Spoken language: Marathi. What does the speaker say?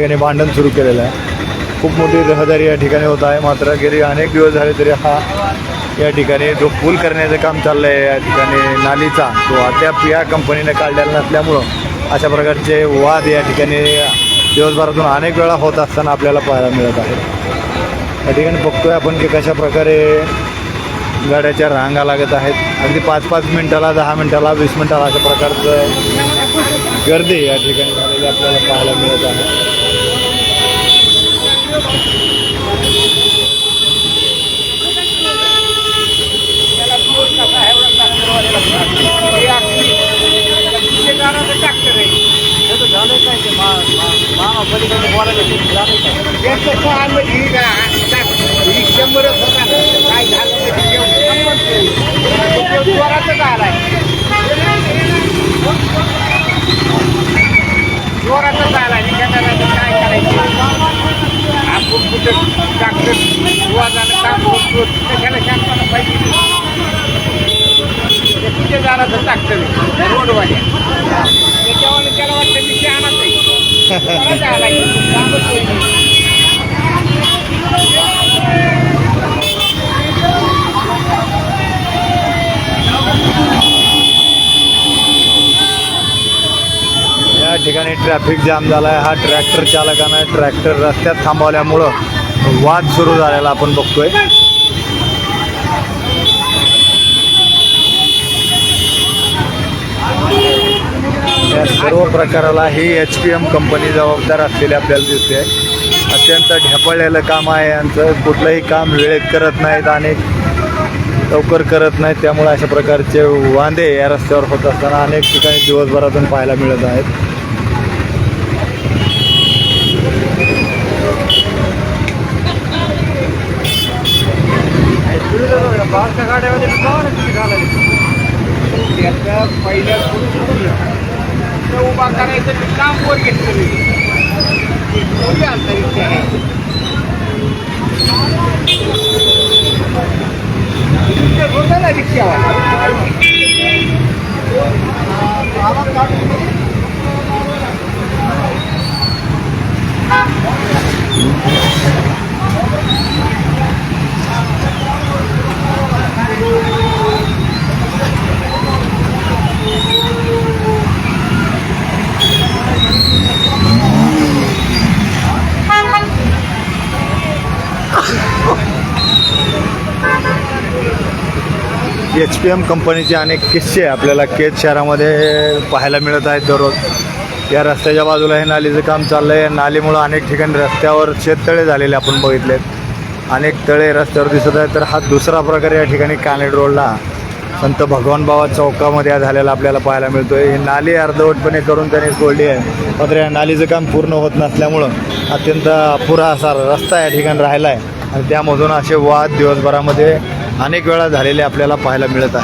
ठिकाणी भांडण सुरू केलेलं आहे. खूप मोठी रहदारी या ठिकाणी होत आहे. मात्र गेली अनेक दिवस झाले तरी हा या ठिकाणी जो पूल करण्याचं काम चाललं आहे या ठिकाणी नालीचा तो अद्याप या कंपनीने काढलेला नसल्यामुळं अशा प्रकारचे वाद या ठिकाणी दिवसभरातून अनेक वेळा होत असताना आपल्याला पाहायला मिळत आहे. या ठिकाणी बघतोय आपण की कशा प्रकारे गाड्याच्या रांगा लागत आहेत. अगदी पाच पाच मिनिटाला दहा मिनिटाला वीस मिनिटाला अशा प्रकारचं गर्दी या ठिकाणी झालेली आपल्याला पाहायला मिळत आहे. शंभरच होता काय झालं आलाय जोरातच आलाय काय करायचं आपण कुठं डॉक्टर वाजानं काम करतो त्याला शांतपणा पाहिजे कुठे जाणार डॉक्टर रोडवाल्या या ठिकाणी ट्रॅफिक जाम झाला आहे हा ट्रॅक्टर चालकानं ट्रॅक्टर रस्त्यात थांबवल्यामुळं वाद सुरू झालेला आपण बघतोय या सर्व प्रकाराला ही एच पी एम कंपनी जबाबदार असलेली आपल्याला दिसते अत्यंत ढेपळलेलं काम आहे यांचं. कुठलंही काम वेळेत करत नाहीत आणि लवकर करत नाहीत. त्यामुळे अशा प्रकारचे वांदे या रस्त्यावर होत असताना अनेक ठिकाणी दिवसभरातून पाहायला मिळत आहेत. पहिल्या सुरू उभा करायचं ते काम वर घेतलं मी थोडी अंतरिक्ष आहे तिथे होतं ना रिक्षावाला एच पी एम कंपनीचे अनेक किस्से आपल्याला केज शहरामध्ये पाहायला मिळत आहेत दररोज. या रस्त्याच्या बाजूला हे नालीचं काम चाललं आहे नालीमुळं अनेक ठिकाणी रस्त्यावर शेततळे झालेले आपण बघितलेत. अनेक तळे रस्त्यावर दिसत आहेत. तर हा दुसरा प्रकार या ठिकाणी कानेड रोडला संत भगवान बाबा चौकामध्ये झालेला आपल्याला पाहायला मिळतो आहे ही नाली अर्धवटपणे करून त्यांनी सोडली आहे. मात्र या नालीचं काम पूर्ण होत नसल्यामुळं अत्यंत अपुरा असा रस्ता या ठिकाणी राहिला आहे आणि त्यामधून असे वाद दिवसभरामध्ये अनेक वेळा झालेले आपल्याला पाहायला मिळत आहे.